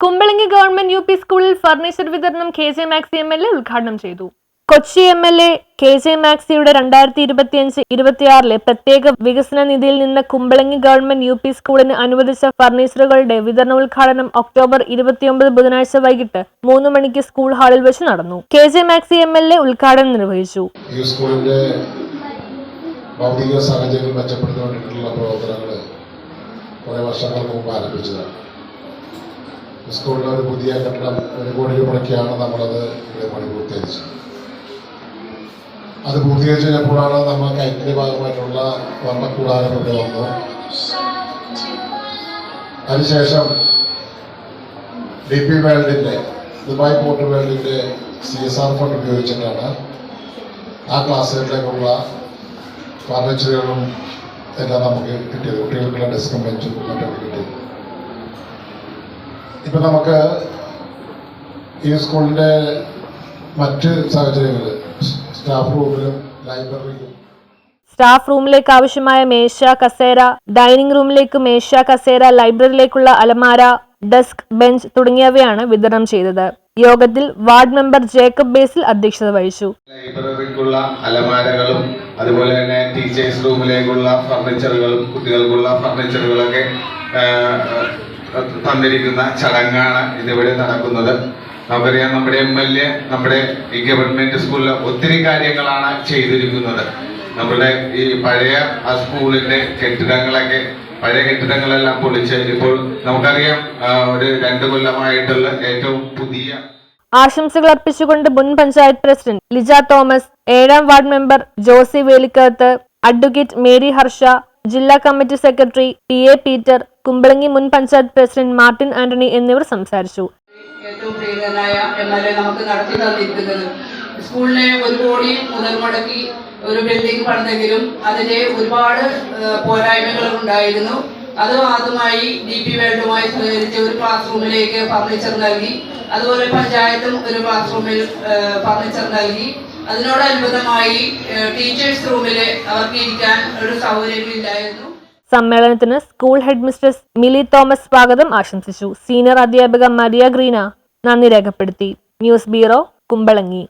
Kumbalangi government U P സ്കൂളിൽ furniture വിതരണം K J Maxi M L A ഉദ്ഘാടനം ചെയ്തു. Kochi M L A K J മാക്സിയുടെ രണ്ടായിരത്തി ഇരുപത്തിയഞ്ച് ഇരുപത്തിയാറിലെ പ്രത്യേക വികസന നിധിയിൽ നിന്ന് കുമ്പളങ്ങി ഗവൺമെന്റ് യു പി സ്കൂളിന് അനുവദിച്ച ഫർണിച്ചറുകളുടെ വിതരണ ഉദ്ഘാടനം ഒക്ടോബർ ഇരുപത്തിയൊമ്പത് ബുധനാഴ്ച വൈകിട്ട് മൂന്ന് മണിക്ക് സ്കൂൾ ഹാളിൽ വെച്ച് നടന്നു. K J Maxi M L A ഉദ്ഘാടനം നിർവഹിച്ചു. സാഹചര്യങ്ങൾ മെച്ചപ്പെടുത്താൻ വേണ്ടിയിട്ടുള്ള പ്രവർത്തനങ്ങൾ വർഷങ്ങൾക്ക് മുമ്പ് ആരംഭിച്ചതാണ്. സ്കൂളിന്റെ ഒരു പുതിയ കെട്ടിടം ഒരു കോടി രൂപ മുടക്കിയാണ് നമ്മളത് ഇവിടെ പണി പൂർത്തീകരിച്ചത്. അത് പൂർത്തീകരിച്ച് കഴിഞ്ഞപ്പോഴാണ് നമുക്ക് അതിന്റെ ഭാഗമായിട്ടുള്ള വർണക്കൂടാരം ഇവിടെ വന്നു അതിനുശേഷം ഡി പി വേൾഡിന്റെ ദുബായ് പോർട്ട് വേൾഡിന്റെ സി എസ് ആർ ഫണ്ട് ഉപയോഗിച്ചിട്ടാണ് ആ ക്ലാസ്സുകളിലേക്കുള്ള ഫർണിച്ചറുകളും എല്ലാം നമുക്ക് കിട്ടിയത്. കുട്ടികൾക്കുള്ള ഡെസ്കും ബെഞ്ചും മറ്റൊക്കെ കിട്ടിയത്. ഇപ്പം നമുക്ക് ഈ സ്കൂളിന്റെ മറ്റ് സാഹചര്യങ്ങൾ സ്റ്റാഫ് റൂമിലും ലൈബ്രറിയിലും. സ്റ്റാഫ് റൂമിലേക്ക് ആവശ്യമായ മേശ കസേര ഡൈനിങ് റൂമിലേക്ക് മേശ കസേര ലൈബ്രറിയിലേക്കുള്ള അലമാര ഡെസ്ക് ബെഞ്ച് തുടങ്ങിയവയാണ് വിതരണം ചെയ്തത്. യോഗത്തിൽ വാർഡ് മെമ്പർ ജേക്കബ് ബേസിൽ അധ്യക്ഷത വഹിച്ചു. ലൈബ്രറിക്കുള്ള അലമാരകളും അതുപോലെ തന്നെ ടീച്ചേഴ്സ് റൂമിലേക്കുള്ള ഫർണിച്ചറുകളും കുട്ടികൾക്കുള്ള ഫർണിച്ചറുകളൊക്കെ തന്നിരിക്കുന്ന ചടങ്ങാണ് ഇതിവിടെ നടക്കുന്നത്. നമുക്കറിയാം നമ്മുടെ എം എൽ എ നമ്മുടെ ഈ ഗവൺമെന്റ് സ്കൂളിൽ ഒത്തിരി കാര്യങ്ങളാണ് ചെയ്തിരിക്കുന്നത്. നമ്മുടെ ഈ പഴയ ആ സ്കൂളിന്റെ കെട്ടിടങ്ങളൊക്കെ പഴയ കെട്ടിടങ്ങളെല്ലാം പൊളിച്ച് ഇപ്പോൾ നമുക്കറിയാം ഒരു രണ്ട് കൊല്ലമായിട്ടുള്ള ഏറ്റവും പുതിയ ആശംസകൾ അർപ്പിച്ചുകൊണ്ട് മുൻ പഞ്ചായത്ത് പ്രസിഡന്റ് ലിജ തോമസ് ഏഴാം ward member Josy Velikkakath advocate Mary Harsha ജില്ലാ committee secretary T A Peter Kumbalangi മുൻ പഞ്ചായത്ത് പ്രസിഡന്റ് മാർട്ടിൻ ആന്റണി എന്നിവർ സംസാരിച്ചു. ഏറ്റവും സ്കൂളിനെ ഒരു കോടി മുതൽ മുടക്കി ഒരു ബിൽഡിംഗ് പണിതെങ്കിലും അതിന്റെ ഒരുപാട് പോരായ്മകളും ഉണ്ടായിരുന്നു. അത് അതുമായി ഡി പി വേൾഡുമായി സഹകരിച്ച് ഒരു ക്ലാസ് റൂമിലേക്ക് ഫർണിച്ചർ നൽകി. അതുപോലെ പഞ്ചായത്തും ഒരു ക്ലാസ് റൂമിൽ ഫർണിച്ചർ നൽകി. അതിനോടനുബന്ധമായി ടീച്ചേഴ്സ് റൂമിൽ അവർക്ക് ഇരിക്കാൻ ഒരു സൗകര്യമില്ലായിരുന്നു സമ്മേളനത്തിന് school head mistress Mili Thomas സ്വാഗതം ആശംസിച്ചു. സീനിയർ അധ്യാപിക മരിയ ഗ്രീന നന്ദി രേഖപ്പെടുത്തി. News bureau Kumbalangi.